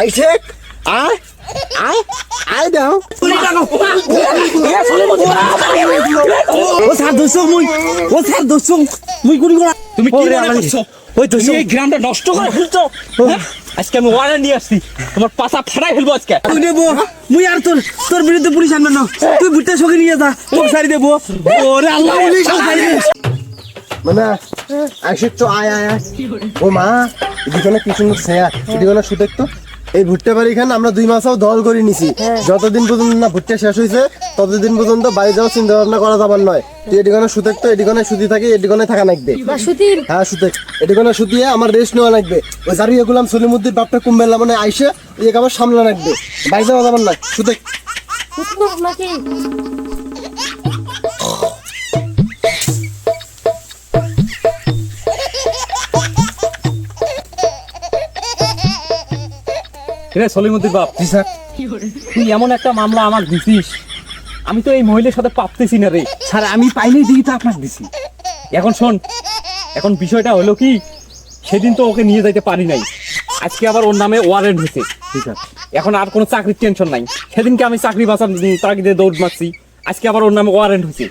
আইছে আয় আয় আয় দাও। ও স্যার দোষ মুই ও স্যার দোষ মুই গুলি করা তুমি কি মনে করছ? ওই দোষ এই গ্রামটা নষ্ট করে ফেলছো? হ্যাঁ? আজকে আমি ওয়ারেন্ট নিয়ে আসছি। তোমার পাছা ফাটাই ফেলব আজকে। তুই দেবো মুই আর তোর তোর বিরুদ্ধে পুলিশ আনবে না। তুই বুটটা সঙ্গে নিয়ে যা তোকে সারি দেবো। ওরে আল্লাহ পুলিশ সারি দে মানে আসে তো আয় আয়। ও মা এদিকে না কি সুন্দর সেয়া এদিকে না সুদেক তো এই ভুট্টা বাড়ি খান আমরা দুই মাসও দল করে নিছি। যতদিন পর্যন্ত না ভুট্টা শেষ হয়েছে ততদিন পর্যন্ত বাড়ি যাওয়ার চিন্তা ভাবনা করা যাবার নয়। তুই এদিকে সুতেক তো এদিকে সুতি থাকে এদিকে থাকা লাগবে। হ্যাঁ সুতেক। এদিকে সুতিয়ে আমার রেস্ট নেওয়া লাগবে। ওই জারি এগুলাম সলিমুদ্দিন বাপটা কুম্বেলা মানে আইসে ওই আবার সামলা লাগবে। বাড়ি যাওয়া যাবার নয়। সুতেক। নাকি? রে সলিমুদ্দিন বাপ। জি স্যার। তুই এমন একটা মামলা আমার দিছিস। আমি তো এই মহিলার সাথে পাপতেছি না রে। স্যার আমি পাইলেই দিকে তো আপনাকে দিছি। এখন শোন এখন বিষয়টা হলো কি সেদিন তো ওকে নিয়ে যাইতে পারি নাই। আজকে আবার ওর নামে ওয়ারেন্ট হয়েছে। ঠিক আছে এখন আর কোনো চাকরির টেনশন নাই। সেদিনকে আমি চাকরি বাঁচার তাগিদে দৌড় মারছি। আজকে আবার ওর নামে ওয়ারেন্ট হয়েছে।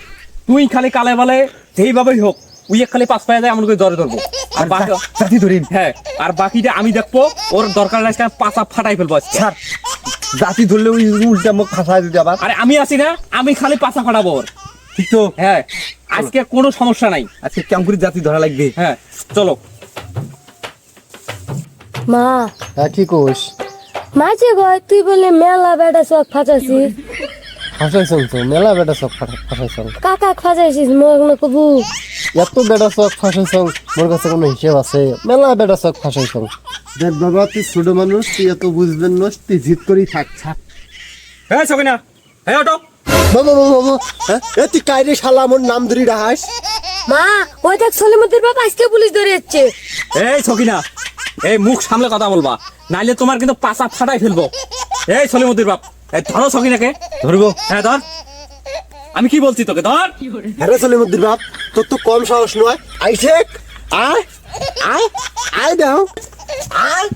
তুই খালি কালে বালে যেইভাবেই হোক উই এক খালি পাঁচ পায়ে যায় এমন করে ধরে ধরবো। আর বাকি জাতি ধরিন হ্যাঁ আর বাকিটা আমি দেখব ওর দরকার আজকে আমি পাঁচা ফাটাই ফেলব আজকে। স্যার জাতি ধরলে ওই উল্টা মুখ ফাঁসায় দিতে আবার। আরে আমি আছি না আমি খালি পাঁচা ফাটাবো ওর। ঠিক তো? হ্যাঁ আজকে কোনো সমস্যা নাই। আজকে কেমন করে জাতি ধরা লাগবে? হ্যাঁ চলো। মা। হ্যাঁ কি কোষ মাঝে গয় তুই বলে মেলা বেটা সব ফাঁচাছিস ফাঁসাইছন তো মেলা বেটা সব ফাঁসাইছন। কাকা ফাঁচাইছিস মগ না কবু এত বেটা চক ফাঁসাইছং মোর কাছে কোনো হিসেব আছে। মেলা বেটা চক ফাঁসাইছং দেখ বাবা তুই ছোট মানুষ তুই এত বুঝবেন না তুই জিত করেই থাক। থাক। হ্যাঁ সকিনা। হ্যাঁ ওটো বাবা বাবা বাবা হ্যাঁ এ তুই কাইরে শালা মোর নাম ধরি রাহাস মা ওই দেখ সলিমুদ্দির বাপ আজকে পুলিশ ধরে যাচ্ছে। এই সকিনা এই মুখ সামলে কথা বলবা। নাইলে তোমার কিন্তু পাছা ফাটাই ফেলব। এই সলিমুদ্দির বাপ এই ধরো সকিনাকে। ধরবো? হ্যাঁ ধর। আমি কি বলছি তোকে ধর। হ্যাঁ চলে সলিমুদ্দিন বাপ তোর তো কম সাহস নয়। আইছে আয় আয় আয় দাও আয়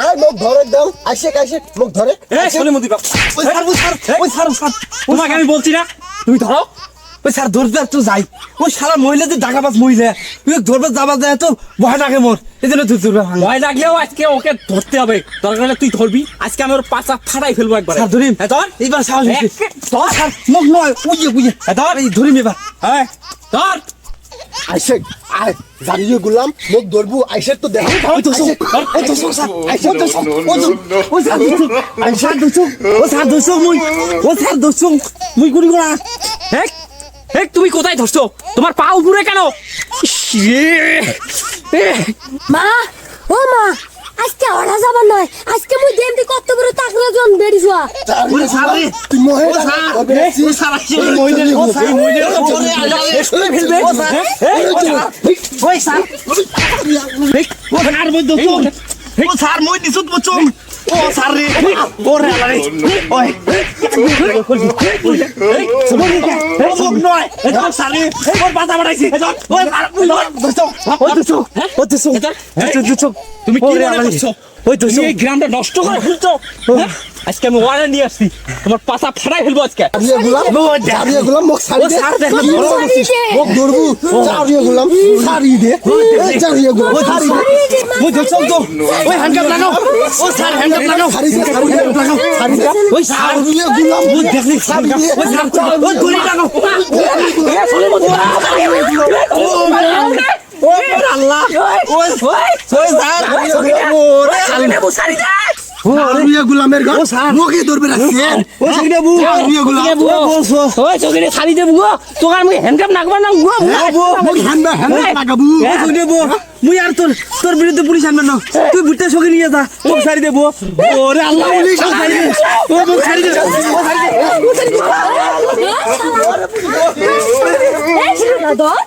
আয় মুখ ধরে দাও। আইসে আইসে মুখ ধরে। এই সলিমুদ্দির বাপ। ওই সার ওই সার ওই সার। তোমাকে আমি বলছি না তুমি ধরো। ওই স্যার ধরতে তো যাই। ওই সারা মহিলা যে ডাকাবাজ মহিলা ওই ধরবে যাবা যায় তো ভয় লাগে মোর। এই জন্য তুই ধরবে ভয় লাগলেও আজকে ওকে ধরতে হবে। দরকার হলে তুই ধরবি। আজকে আমি ওর পাছা ফাটাই ফেলব একবার। স্যার ধরিম হ্যাঁ ধর। এইবার সাহস ধর। স্যার মুখ নয় উইয়ে উইয়ে। হ্যাঁ ধর। এই ধরিম এবার। হ্যাঁ ধর। আইসে আয় জানিয়ে গুলাম মুখ ধরবু আইসে তো দেখ। ওই তো সব ওই তো সব স্যার। আইসে ওই তো সব ওই তো ওই স্যার দোষ ওই স্যার দোষ ও স্যার দোষ মুই। ও স্যার দোষ মুই গুলি করা। এই এই তুমি কোথায় ধরছো তোমার পা উপরে কেন মা ও মা আজকে ওরা যাবার নয় আজকে মুই দেমতি কত বড় তাকরা জন বেড়ি শুয়া ওরে স্যার রে তুই মোহে স্যার ওরে আল্লাহ শুনে ফেলবে ওই স্যার ও দোষ ও স্যার মই দিছত বচম ও স্যার রে ওরে ওই তুমি কি মনে গ্রামটা নষ্ট করে ফেলছো হ্যাঁ? আজকে আমি ওয়ারেন্ট নিয়ে আসছি তোমার পাছা ফাটাই ফেলব আজকে জারিয়ে গুলাম জারিয়ে সারি দে স্যার দেখলে কি বড় বলছিস? হয়েছে। মুখ ধরবু জারিয়ে গুলাম সারি দে এই গুলাম সারি দে ওই দোষ তো ওই হ্যান্ডকাপ লাগাও ও স্যার হ্যান্ডকাপ লাগাও সারি দে সারি দে লাগাও সারি দে ওই স্যার গুলাম ওই দেখলি হ্যান্ডকাপ ওই স্যার ওই গুলি লাগাও ও আল্লাহ ওই ওই স্যার ওরে আল্লাহ জারিয়ে গুলামের ও স্যার। মুখে ধরবে রাখছে ও সঙ্গে বু জারিয়ে গুলাম। ও বলছো ওই চোখে ছাড়ি দেবো গো তোমার আমি হ্যান্ডকাপ নাকবা না গো মুখ হ্যান্ডা হ্যান্ডা লাগাবু ও সঙ্গে বু মুই আর তোর তোর বিরুদ্ধে পুলিশ আনবে না। তুই বুটটা সঙ্গে নিয়ে যা তোকে সারি দেবো। ওরে আল্লাহ পুলিশ সারি দে। ও মুখ সারি দে। ও সারি দে এই ছেলেটা ধর